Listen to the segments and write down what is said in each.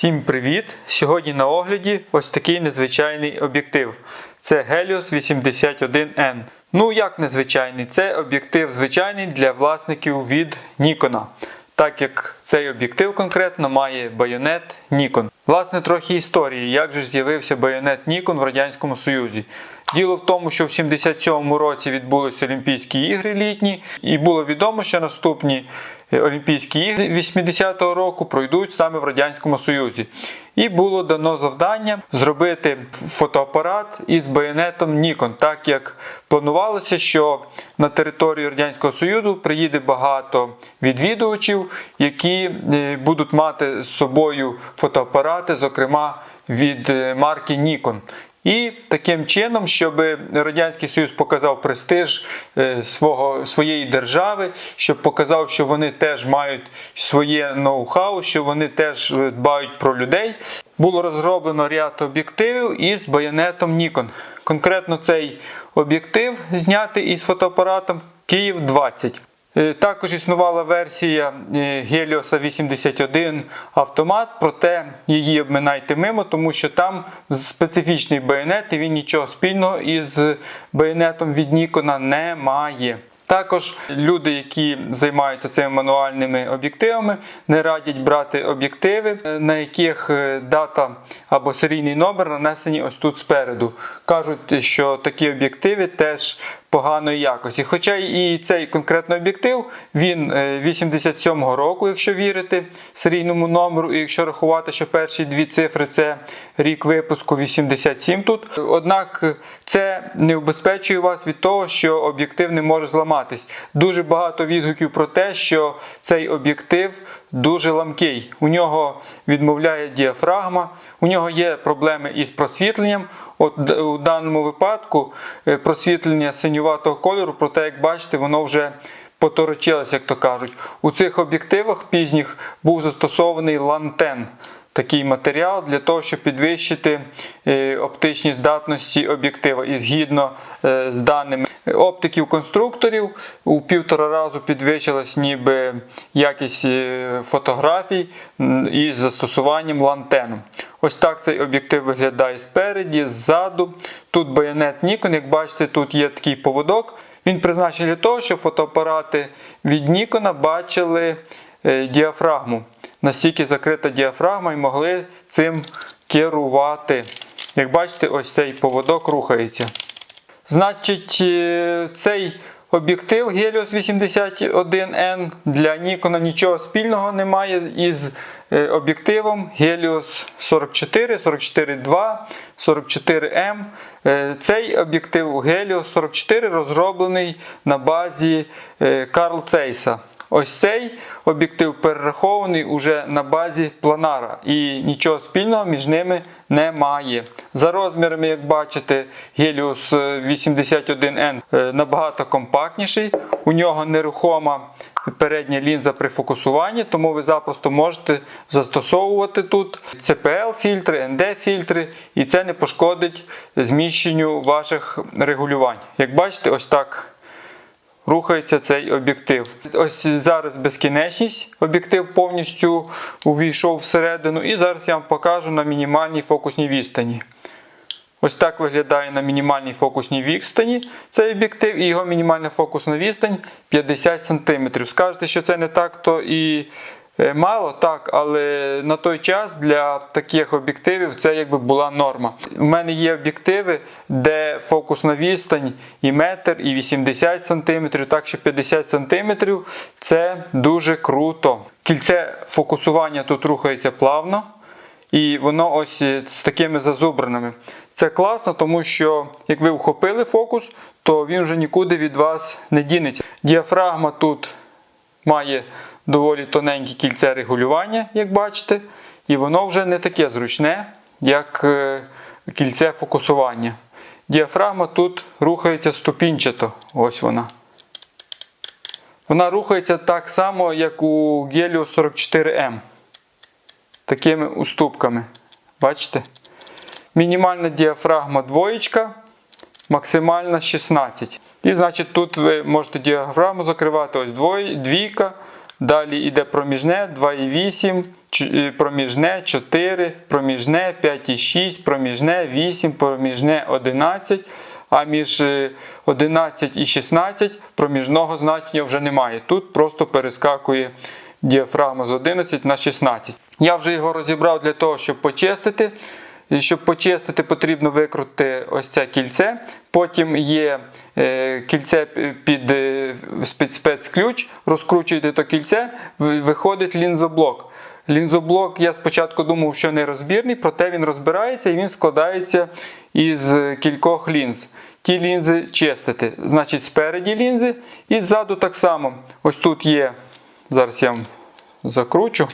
Всім привіт! Сьогодні на огляді ось такий незвичайний об'єктив. Це Helios 81N. Ну як незвичайний? Це об'єктив звичайний для власників від Nikon. Так як цей об'єктив конкретно має байонет Nikon. Власне, трохи історії, як же з'явився байонет Nikon в Радянському Союзі. Діло в тому, що в 77-му році відбулися Олімпійські ігри літні, і було відомо, що наступні Олімпійські ігри 80-го року пройдуть саме в Радянському Союзі. І було дано завдання зробити фотоапарат із байонетом Nikon, так як планувалося, що на територію Радянського Союзу приїде багато відвідувачів, які е, будуть мати з собою фотоапарати, зокрема від е, марки Nikon. І таким чином, щоб Радянський Союз показав престиж е, свого, своєї держави, щоб показав, що вони теж мають своє ноу-хау, що вони теж е, дбають про людей, було розроблено ряд об'єктивів із байонетом Nikon. Конкретно цей об'єктив знятий із фотоапаратом Київ 20. Е, Також існувала версія е, Helios 81 автомат, проте її обминайте мимо, тому що там специфічний байонет і він нічого спільного із байонетом від Nikon не має. Також люди, які займаються цими мануальними об'єктивами, не радять брати об'єктиви, е, на яких дата або серійний номер нанесені ось тут спереду. Кажуть, що такі об'єктиви теж поганої якості. Хоча і цей конкретний об'єктив, він 87-го року, якщо вірити серійному номеру, і якщо рахувати, що перші дві цифри це рік випуску 87 тут. Однак це не убезпечує вас від того, що об'єктив не може зламатись. Дуже багато відгуків про те, що цей об'єктив дуже ламкий. У нього відмовляє діафрагма, у нього є проблеми із просвітленням. От у даному випадку е, просвітлення синюватого кольору, проте, як бачите, воно вже поторочилось, як то кажуть. У цих об'єктивах пізніх був застосований лантен. Такий матеріал для того, щоб підвищити е, оптичні здатності об'єктива. І згідно е, з даними оптиків конструкторів, у півтора разу підвищилась ніби якість е, фотографій із застосуванням лантену. Ось так цей об'єктив виглядає спереді, ззаду. Тут байонет Nikon, як бачите, тут є такий поводок. Він призначений для того, щоб фотоапарати від Nikon бачили діафрагму. Настільки закрита діафрагма і могли цим керувати. Як бачите, ось цей поводок рухається. Значить, е, цей об'єктив Helios 81N для Nikon нічого спільного немає із е, об'єктивом Helios 44, 44.2, 44M. Е, Цей об'єктив Helios 44 розроблений на базі е, Карл Цейса. Ось цей об'єктив перерахований уже на базі планара і нічого спільного між ними немає. За розмірами, як бачите, Helios 81N е, набагато компактніший. У нього нерухома передня лінза при фокусуванні, тому ви запросто можете застосовувати тут CPL-фільтри, ND-фільтри, і це не пошкодить зміщенню ваших регулювань. Як бачите, ось так рухається цей об'єктив. Ось зараз безкінечність. Об'єктив повністю увійшов всередину. І зараз я вам покажу на мінімальній фокусній відстані. Ось так виглядає на мінімальній фокусній відстані цей об'єктив, і його мінімальна фокусна відстань 50 см. Скажете, що це не так, то і мало, так, але на той час для таких об'єктивів це якби була норма. У мене є об'єктиви, де фокусна відстань і метр, і 80 см, так що 50 см це дуже круто. Кільце фокусування тут рухається плавно. І воно ось е, з такими зазубринами. Це класно, тому що як ви вхопили фокус, то він вже нікуди від вас не дінеться. Діафрагма тут має доволі тоненьке кільце регулювання, як бачите, і воно вже не таке зручне, як е, кільце фокусування. Діафрагма тут рухається ступінчато. Ось вона. Вона рухається так само, як у Helios 44M такими уступками. Бачите? Мінімальна діафрагма двоєчка, максимальна 16. І значить тут ви можете діафрагму закривати ось двійка. Далі йде проміжне 2,8, ч- е, проміжне 4, проміжне 5,6, проміжне 8, проміжне 11. А між е, 11 і 16 проміжного значення вже немає. Тут просто перескакує діафрагма з 11 на 16. Я вже його розібрав для того, щоб почистити. І щоб почистити, потрібно викрутити ось це кільце. Потім є е, кільце під, е, спецключ, розкручуєте то кільце, виходить лінзоблок. Лінзоблок я спочатку думав, що не розбірний, проте він розбирається і він складається із кількох лінз. Ті лінзи чистити. Значить, спереді лінзи і ззаду так само. Ось тут є. Зараз я вам закручу.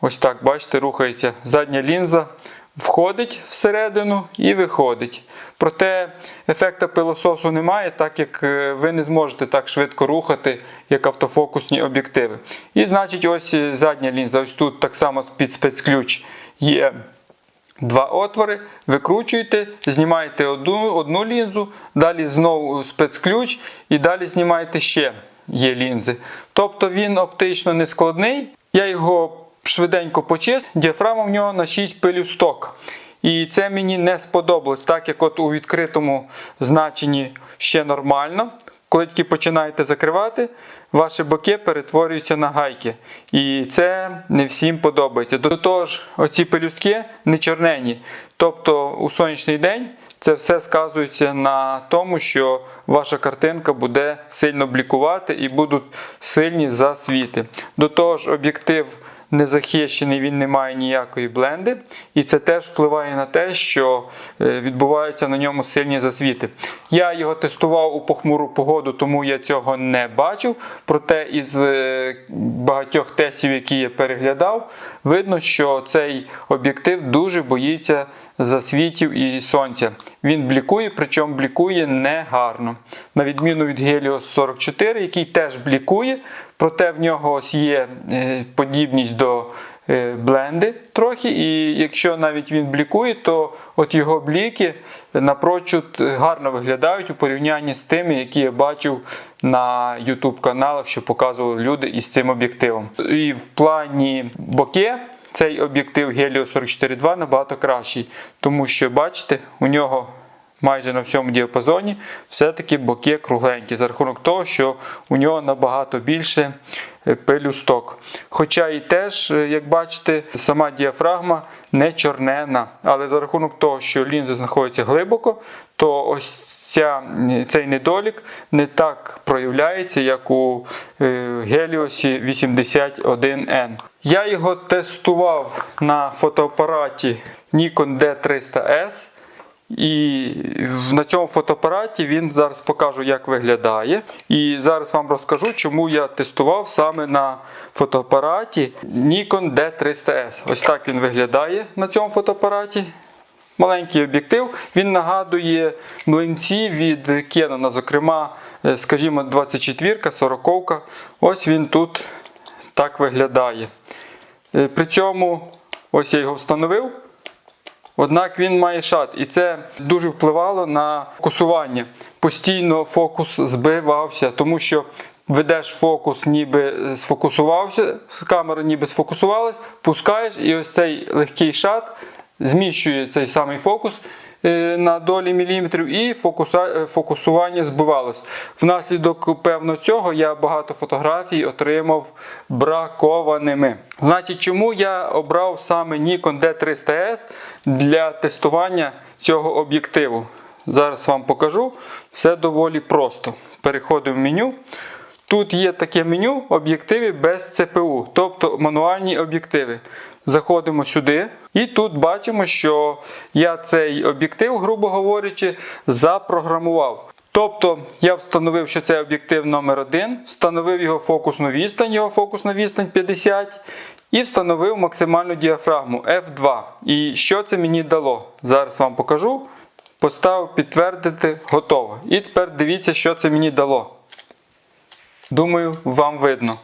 Ось так, бачите, рухається задня лінза. Входить всередину і виходить. Проте ефекта пилососу немає, так як е, ви не зможете так швидко рухати, як автофокусні об'єктиви. І значить, ось е, задня лінза, ось тут так само під спецключ є два отвори, викручуєте, знімаєте одну, одну лінзу, далі знову спецключ і далі знімаєте ще є лінзи. Тобто він оптично не складний. Я його швиденько почистив, діафрагма в нього на 6 пелюсток. І це мені не сподобалось, так як от у відкритому значенні ще нормально. Коли тільки починаєте закривати, ваші боки перетворюються на гайки. І це не всім подобається. До того ж, оці пелюстки не чорнені. Тобто у сонячний день це все сказується на тому, що ваша картинка буде сильно блікувати і будуть сильні засвіти. До того ж, об'єктив не захищений, він не має ніякої бленди, і це теж впливає на те, що е, відбуваються на ньому сильні засвіти. Я його тестував у похмуру погоду, тому я цього не бачив. Проте із е, багатьох тестів, які я переглядав, видно, що цей об'єктив дуже боїться засвітів і сонця. Він блікує, причому блікує негарно. На відміну від Helios 44, який теж блікує, проте в нього ось є е, подібність до е, бленди трохи. І якщо навіть він блікує, то от його бліки напрочуд гарно виглядають у порівнянні з тими, які я бачив на YouTube каналах, що показували люди із цим об'єктивом. І в плані боке цей об'єктив Helio 44.2 набагато кращий, тому що бачите, у нього майже на всьому діапазоні все-таки боки кругленькі, за рахунок того, що у нього набагато більше е, пелюсток. Хоча і теж, е, як бачите, сама діафрагма не чорнена, але за рахунок того, що лінзи знаходяться глибоко, то ось ця, цей недолік не так проявляється, як у е, Helios 81N. Я його тестував на фотоапараті Nikon D300S. І на цьому фотоапараті він зараз покажу, як виглядає. І зараз вам розкажу, чому я тестував саме на фотоапараті Nikon D300S. Ось так він виглядає на цьому фотоапараті. Маленький об'єктив, він нагадує млинці від Canon, зокрема, е, скажімо, 24, 40. Ось він тут так виглядає. Е, При цьому, ось я його встановив. Однак він має шат, і це дуже впливало на фокусування. Постійно фокус збивався, тому що ведеш фокус, ніби сфокусувався, камера ніби сфокусувалась, пускаєш, і ось цей легкий шат зміщує цей самий фокус на долі міліметрів, і е, фокусування збивалось. Внаслідок певно цього я багато фотографій отримав бракованими. Значить, чому я обрав саме Nikon D300S для тестування цього об'єктиву? Зараз вам покажу. Все доволі просто. Переходимо в меню. Тут є таке меню об'єктиви без ЦПУ, тобто мануальні об'єктиви. Заходимо сюди, і тут бачимо, що я цей об'єктив, грубо говорячи, запрограмував. Тобто я встановив, що це об'єктив номер 1 встановив його фокусну відстань, його фокусна відстань 50, і встановив максимальну діафрагму F2. І що це мені дало? Зараз вам покажу. Поставив підтвердити, готово. І тепер дивіться, що це мені дало. Думаю, вам видно.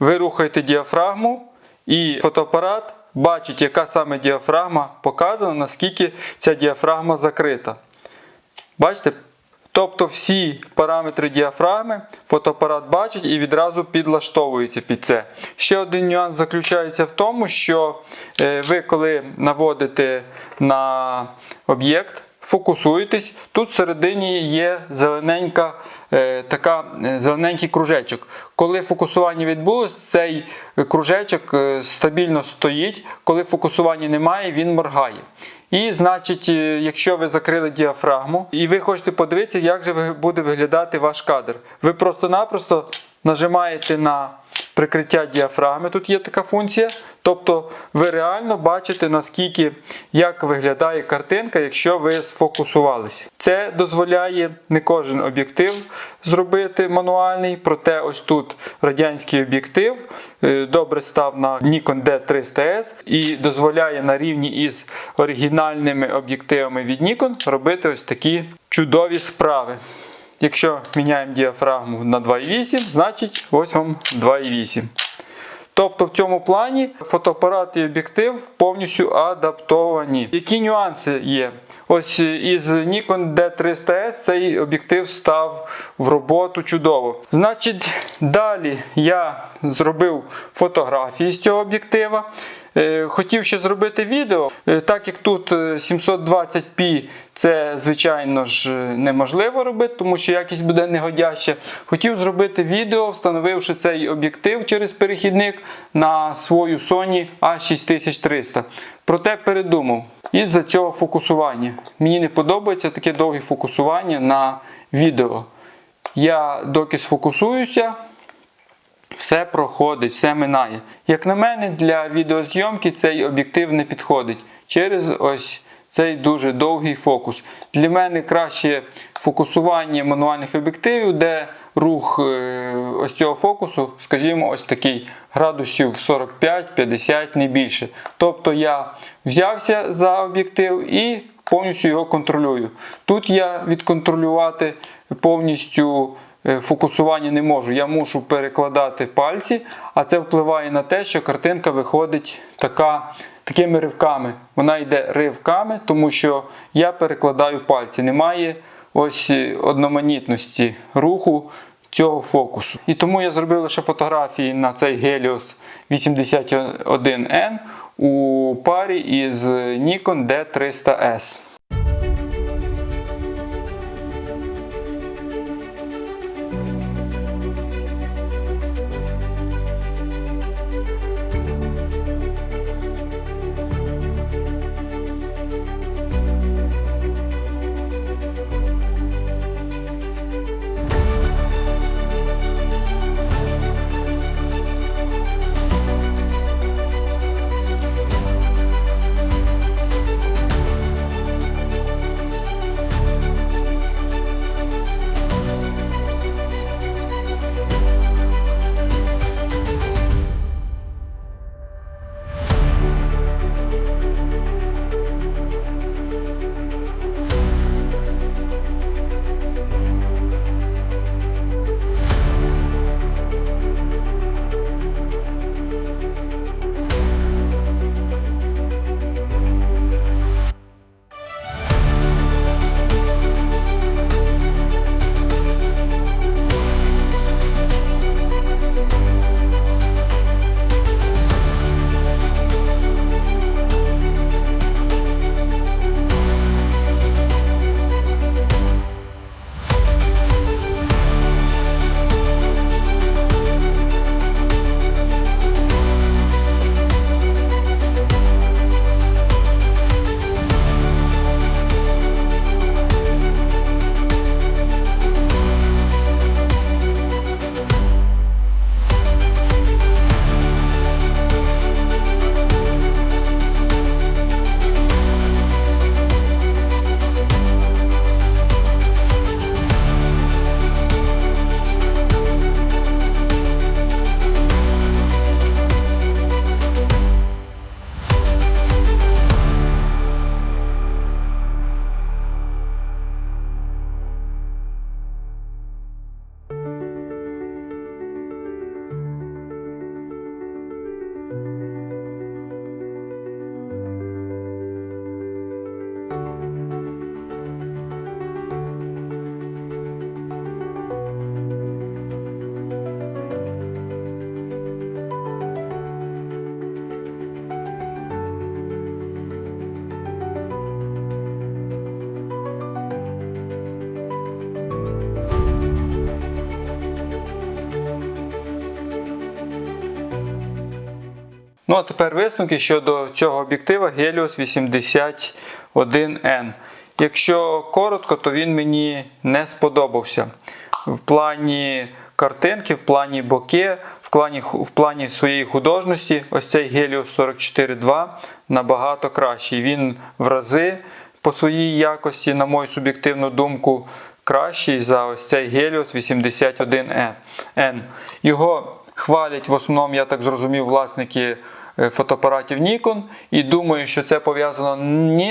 Ви рухаєте діафрагму, і фотоапарат бачить, яка саме діафрагма показана, наскільки ця діафрагма закрита. Бачите, Тобто всі параметри діафрагми фотоапарат бачить і відразу підлаштовується під це. Ще один нюанс заключається в тому, що е, ви коли наводите на об'єкт, фокусуєтесь, тут всередині є зелененька, е, така, е, зелененький кружечок. Коли фокусування відбулось, цей кружечок е, стабільно стоїть. Коли фокусування немає, він моргає. І значить, е, якщо ви закрили діафрагму і ви хочете подивитися, як же буде виглядати ваш кадр, ви просто-напросто нажимаєте на прикриття діафрагми. Тут є така функція. Тобто ви реально бачите, наскільки як виглядає картинка, якщо ви сфокусувалися. Це дозволяє не кожен об'єктив зробити мануальний, проте ось тут радянський об'єктив е, добре став на Nikon D300S і дозволяє на рівні із оригінальними об'єктивами від Nikon робити ось такі чудові справи. Якщо міняємо діафрагму на 2,8, значить ось вам 2,8. Тобто в цьому плані фотоапарат і об'єктив повністю адаптовані. Які нюанси є? Ось із Nikon D300S цей об'єктив став в роботу чудово. Значить, далі я зробив фотографії з цього об'єктива. Е, Хотів ще зробити відео, Е, так як тут е, 720p, це звичайно ж е, неможливо робити, тому що якість буде негодяща. Хотів зробити відео, встановивши цей об'єктив через перехідник на свою Sony A6300. Проте передумав. Із-за цього фокусування. Мені не подобається таке довге фокусування на відео. Я доки сфокусуюся, все проходить, все минає. Як на мене, для відеозйомки цей об'єктив не підходить через ось цей дуже довгий фокус. Для мене краще фокусування мануальних об'єктивів, де рух е, ось цього фокусу, скажімо, ось такий градусів 45-50, не більше. Тобто я взявся за об'єктив і повністю його контролюю. Тут я відконтролювати повністю фокусування не можу. Я мушу перекладати пальці, а це впливає на те, що картинка виходить така, такими ривками. Вона йде ривками, тому що я перекладаю пальці. Немає ось е, одноманітності руху цього фокусу. І тому я зробив лише фотографії на цей Helios 81N у парі із Nikon D300S. Ну а тепер висновки щодо цього об'єктива Helios 81N. Якщо коротко, то він мені не сподобався. В плані картинки, в плані боке, в плані, в плані своєї художності, ось цей Helios 44.2 набагато кращий. Він в рази по своїй якості, на мою суб'єктивну думку, кращий за ось цей Helios 81N. Його хвалять в основному, я так зрозумів, власники е, фотоапаратів Nikon. І думаю, що це пов'язано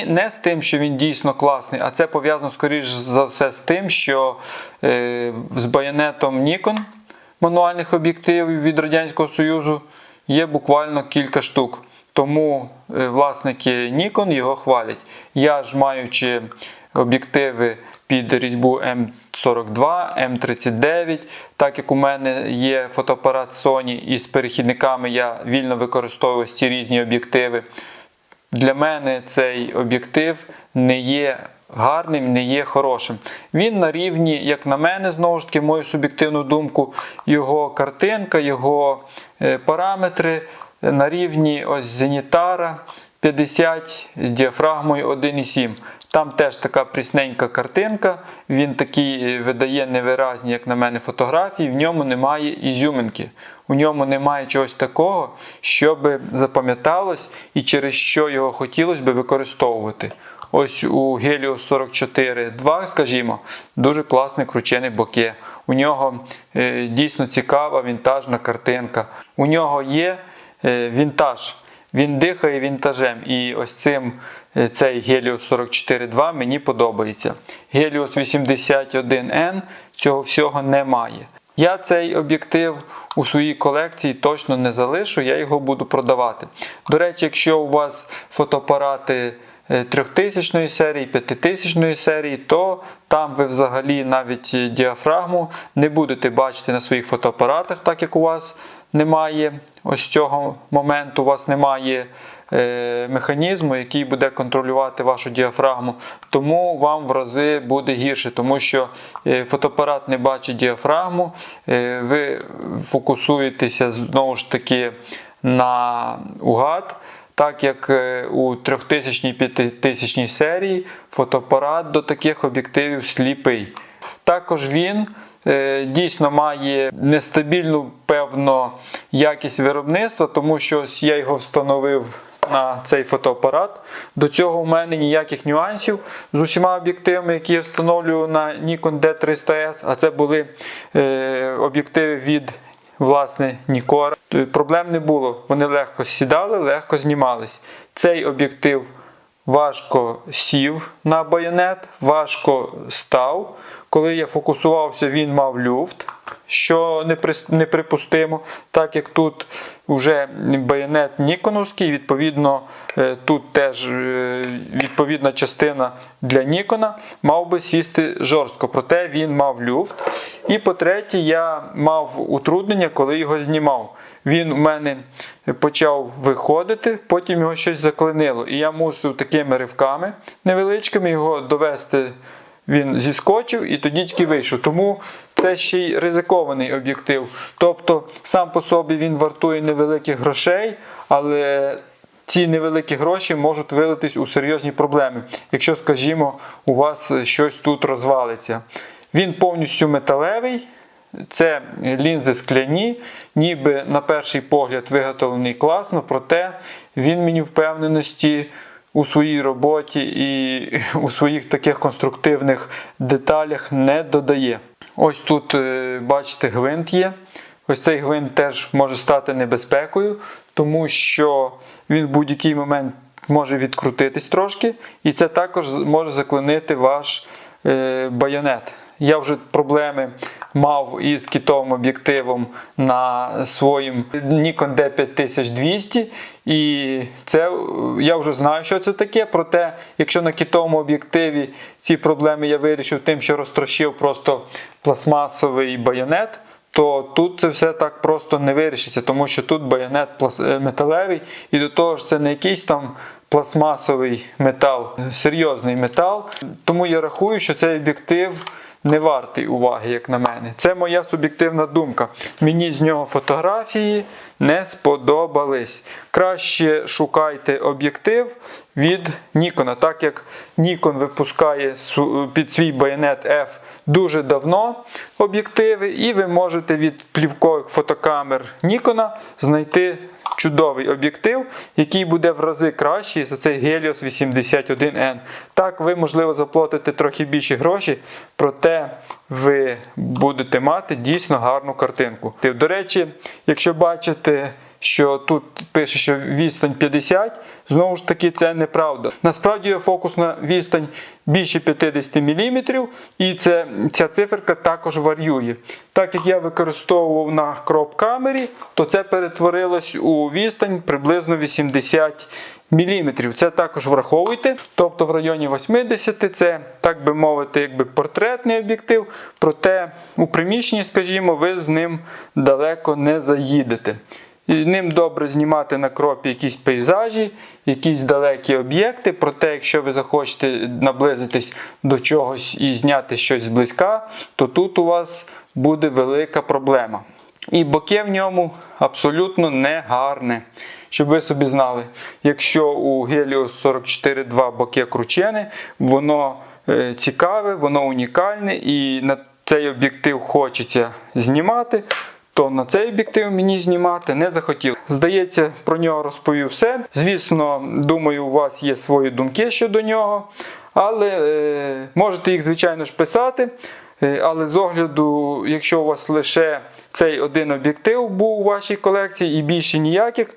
не з тим, що він дійсно класний, а це пов'язано, скоріш за все, з тим, що е, з байонетом Nikon мануальних об'єктивів від Радянського Союзу є буквально кілька штук. Тому е, власники Nikon його хвалять. Я ж маючи об'єктиви під різьбу М42, М39, так як у мене є фотоапарат Sony і з перехідниками я вільно використовую ці різні об'єктиви. Для мене цей об'єктив не є гарним, не є хорошим. Він на рівні, як на мене, знову ж таки, мою суб'єктивну думку, його картинка, його е, параметри на рівні ось Зенітара 50 з діафрагмою 1,7. Там теж така прісненька картинка, він такий е, видає невиразні, як на мене, фотографії, в ньому немає ізюминки. У ньому немає чогось такого, що би запам'яталось і через що його хотілося би використовувати. Ось у Helios 44.2, скажімо, дуже класний кручений боке. У нього е, дійсно цікава вінтажна картинка. У нього є е, вінтаж. Він дихає вінтажем. І ось цим е, цей Helios 44.2 мені подобається. Helios 81N цього всього немає. Я цей об'єктив у своїй колекції точно не залишу, я його буду продавати. До речі, якщо у вас фотоапарати е, 3000 серії, 5000 серії, то там ви взагалі навіть е, діафрагму не будете бачити на своїх фотоапаратах, так як у вас немає ось цього моменту, у вас немає е, механізму, який буде контролювати вашу діафрагму. Тому вам в рази буде гірше, тому що е, фотоапарат не бачить діафрагму, е, ви фокусуєтеся знову ж таки на угад. Так як е, у 3000 5000 серії фотоапарат до таких об'єктивів сліпий. Також він дійсно має нестабільну певно якість виробництва, тому що ось я його встановив на цей фотоапарат. До цього в мене ніяких нюансів з усіма об'єктивами, які я встановлюю на Nikon D300S, а це були е, об'єктиви від власне Нікора. Проблем не було. Вони легко сідали, легко знімались. Цей об'єктив важко сів на байонет, важко став. Коли я фокусувався, він мав люфт, що неприпустимо, так як тут вже байонет Ніконовський, відповідно, е, тут теж е, відповідна частина для Нікона мав би сісти жорстко, проте він мав люфт. І по-третє, я мав утруднення, коли його знімав. Він у мене почав виходити, потім його щось заклинило. І я мусив такими ривками невеличкими його довести. Він зіскочив і тоді тільки вийшов. Тому це ще й ризикований об'єктив. Тобто, сам по собі він вартує невеликих грошей, але ці невеликі гроші можуть вилитись у серйозні проблеми, якщо, скажімо, у вас щось тут розвалиться. Він повністю металевий. Це лінзи скляні, ніби на перший погляд виготовлений класно, проте він мені впевненості у своїй роботі і у своїх таких конструктивних деталях не додає. Ось тут, е, бачите, гвинт є. Ось цей гвинт теж може стати небезпекою, тому що він в будь-який момент може відкрутитись трошки, і це також може заклинити ваш е, байонет. Я вже проблеми мав із кітовим об'єктивом на своїм Nikon D5200, і це я вже знаю, що це таке. Проте, якщо на кітовому об'єктиві ці проблеми я вирішив тим, що розтрощив просто пластмасовий байонет, то тут це все так просто не вирішиться, тому що тут байонет е, металевий, і до того ж це не якийсь там пластмасовий метал, серйозний метал. Тому я рахую, що цей об'єктив не вартий уваги, як на мене. Це моя суб'єктивна думка. Мені з нього фотографії не сподобались. Краще шукайте об'єктив від Nikon, так як Nikon випускає під свій байонет F дуже давно об'єктиви, і ви можете від плівкових фотокамер Nikon знайти чудовий об'єктив, який буде в рази кращий за цей Helios 81N. Так, ви, можливо, заплатите трохи більше гроші, проте ви будете мати дійсно гарну картинку. До речі, якщо бачите, що тут пише, що відстань 50, знову ж таки, це неправда. Насправді фокусна відстань більше 50 мм, і це, ця циферка також варіює. Так як я використовував на кроп камері, то це перетворилось у відстань приблизно 80 мм. Це також враховуйте. Тобто в районі 80 це, так би мовити, якби портретний об'єктив, проте у приміщенні, скажімо, ви з ним далеко не заїдете. І ним добре знімати на кропі якісь пейзажі, якісь далекі об'єкти. Проте, якщо ви захочете наблизитись до чогось і зняти щось зблизька, то тут у вас буде велика проблема. І боке в ньому абсолютно не гарне. Щоб ви собі знали, якщо у Helios 44.2 боке кручене, воно е, цікаве, воно унікальне і на цей об'єктив хочеться знімати, то на цей об'єктив мені знімати не захотів. Здається, про нього розповів все. Звісно, думаю, у вас є свої думки щодо нього, але е, можете їх, звичайно ж, писати. Е, Але з огляду, якщо у вас лише цей один об'єктив був у вашій колекції і більше ніяких,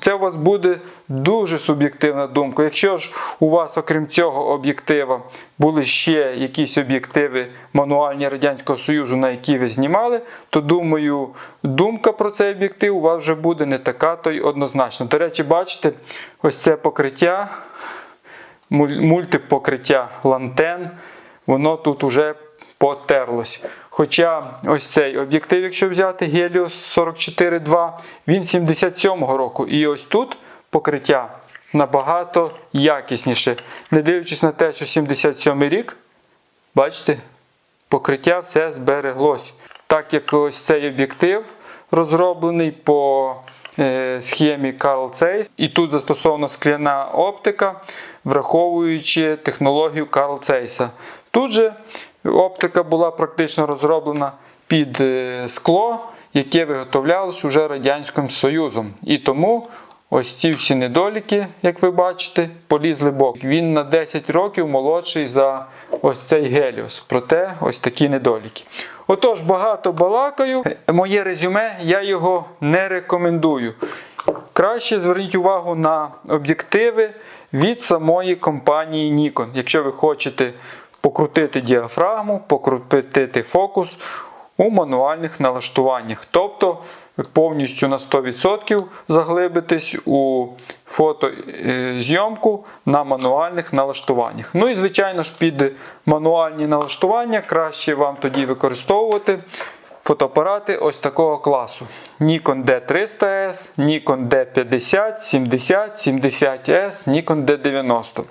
це у вас буде дуже суб'єктивна думка. Якщо ж у вас, окрім цього об'єктива, були ще якісь об'єктиви мануальні Радянського Союзу, на які ви знімали, то думаю, думка про цей об'єктив у вас вже буде не така, то й однозначно. До речі, бачите, ось це покриття, мультипокриття лантен, воно тут уже потерлось. Хоча ось цей об'єктив, якщо взяти Helios 44.2, він 77-го року. І ось тут покриття набагато якісніше. Не дивлячись на те, що 77 й рік, бачите, покриття все збереглось. Так як ось цей об'єктив розроблений по е, схемі Carl Zeiss, і тут застосована скляна оптика, враховуючи технологію Carl Zeiss. Тут же оптика була практично розроблена під е, скло, яке виготовлялось уже Радянським Союзом. І тому ось ці всі недоліки, як ви бачите, полізли бок. Він на 10 років молодший за ось цей Геліос. Проте ось такі недоліки. Отож, багато балакаю. Моє резюме, я його не рекомендую. Краще зверніть увагу на об'єктиви від самої компанії Nikon. Якщо ви хочете покрутити діафрагму, покрутити фокус у мануальних налаштуваннях. Тобто повністю на 100% заглибитись у фотозйомку на мануальних налаштуваннях. Ну і, звичайно ж, під мануальні налаштування краще вам тоді використовувати фотоапарати ось такого класу. Nikon D300S, Nikon D50, 70, 70S, Nikon D90.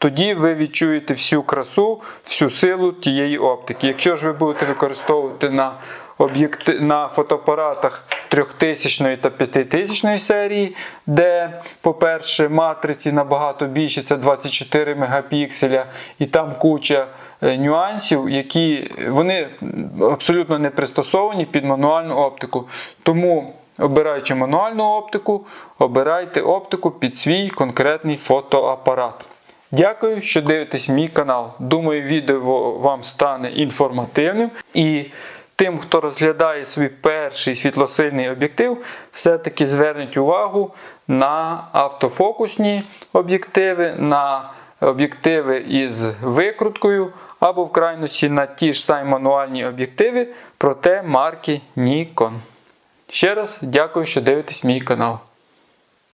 Тоді ви відчуєте всю красу, всю силу тієї оптики. Якщо ж ви будете використовувати на на фотоапаратах 3000 та 5000 серії, де, по-перше, матриці набагато більше, це 24 мегапікселя, і там куча е, нюансів, які вони абсолютно не пристосовані під мануальну оптику. Тому, обираючи мануальну оптику, обирайте оптику під свій конкретний фотоапарат. Дякую, що дивитесь мій канал. Думаю, відео вам стане інформативним. І тим, хто розглядає свій перший світлосильний об'єктив, все-таки зверніть увагу на автофокусні об'єктиви, на об'єктиви із викруткою, або в крайності на ті ж самі мануальні об'єктиви, проте марки Nikon. Ще раз дякую, що дивитесь мій канал.